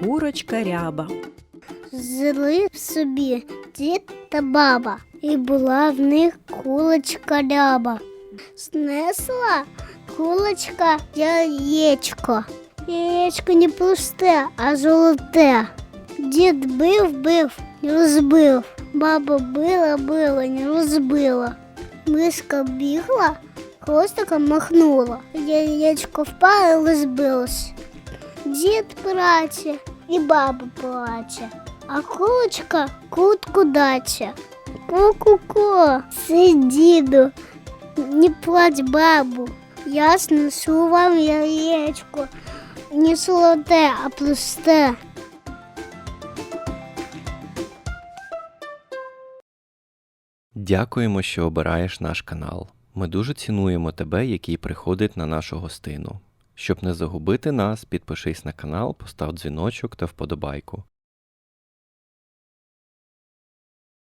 курочка ряба. Жили в собі дід та баба, і була в них кулочка ряба. Снесла кулочка яєчко. Яєчко не пусте, а золоте. Дід бив, бив, не розбив. Баба била, била, не розбила. Миска бігла, хвостиком махнула. Яєчко впало розбилось. Дід плаче і баба плаче, а кулочка кутку даче. Ку-ку-ку, си діду, не плач бабу. Я снесу вам яєчко, не солоте, а пусте. Дякуємо, що обираєш наш канал. Ми дуже цінуємо тебе, який приходить на нашу гостину. Щоб не загубити нас, підпишись на канал, постав дзвіночок та вподобайку.